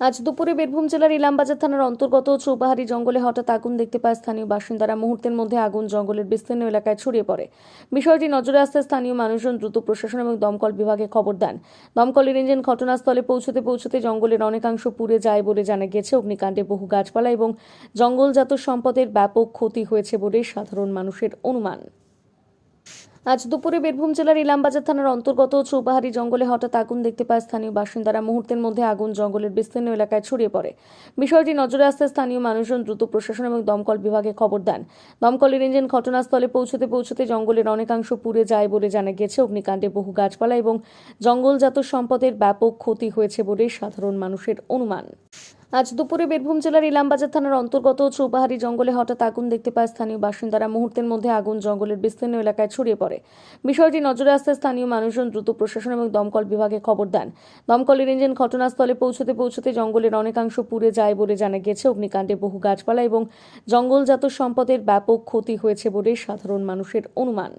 আজ দুপুরে বীরভূম জেলার ইলামবাজার থানার অন্তর্গত চৌপাহাড়ি জঙ্গলে হঠাৎ আগুন দেখতে পায় স্থানীয় বাসিন্দারা। মুহূর্তের মধ্যে আগুন জঙ্গলের বিস্তীর্ণ এলাকায় ছড়িয়ে পড়ে। বিষয়টি নজরে আসতে স্থানীয় মানুষজন দ্রুত প্রশাসন এবং দমকল বিভাগে খবর দেন। দমকলের ইঞ্জিন ঘটনাস্থলে পৌঁছতে পৌঁছতে জঙ্গলের অনেকাংশ পুড়ে যায় বলে জানা গেছে অগ্নিকাণ্ডে বহু গাছপালা এবং জঙ্গলজাত সম্পদের ব্যাপক ক্ষতি হয়েছে বলে সাধারণ মানুষের অনুমান। আজ দুপুরে বীরভূম জেলার ইলামবাজার থানার অন্তর্গত চৌপাহাড়ি জঙ্গলে হঠাৎ আগুন দেখতে পায় স্থানীয় বাসিন্দারা। মুহূর্তের মধ্যে আগুন জঙ্গলের বিস্তীর্ণ এলাকায় ছড়িয়ে পড়ে। বিষয়টি নজরে আসতে স্থানীয় মানুষজন দ্রুত প্রশাসন এবং দমকল বিভাগে খবর দেন। দমকলের ইঞ্জিন ঘটনাস্থলে পৌঁছতে পৌঁছতে জঙ্গলের অনেকাংশ পুড়ে যায় বলে জানা গেছে অগ্নিকাণ্ডে বহু গাছপালা এবং জঙ্গলজাত সম্পদের ব্যাপক ক্ষতি হয়েছে বলে সাধারণ মানুষের অনুমান। আজ দুপুরে বীরভূম জেলার ইলামবাজার থানার অন্তর্গত চৌপাহাড়ি জঙ্গলে হঠাৎ আগুন দেখতে পায় স্থানীয় বাসিন্দারা। মুহূর্তের মধ্যে আগুন জঙ্গলের বিস্তীর্ণ এলাকায় ছড়িয়ে পড়ে। বিষয়টি নজরে আসতে স্থানীয় মানুষজন দ্রুত প্রশাসন এবং দমকল বিভাগে খবর দেন। দমকলের ইঞ্জিন ঘটনাস্থলে পৌঁছতে পৌঁছতে জঙ্গলের অনেকাংশ পুড়ে যায় বলে জানা গেছে অগ্নিকাণ্ডে বহু গাছপালা এবং জঙ্গলজাত সম্পদের ব্যাপক ক্ষতি হয়েছে বলে সাধারণ মানুষের অনুমান।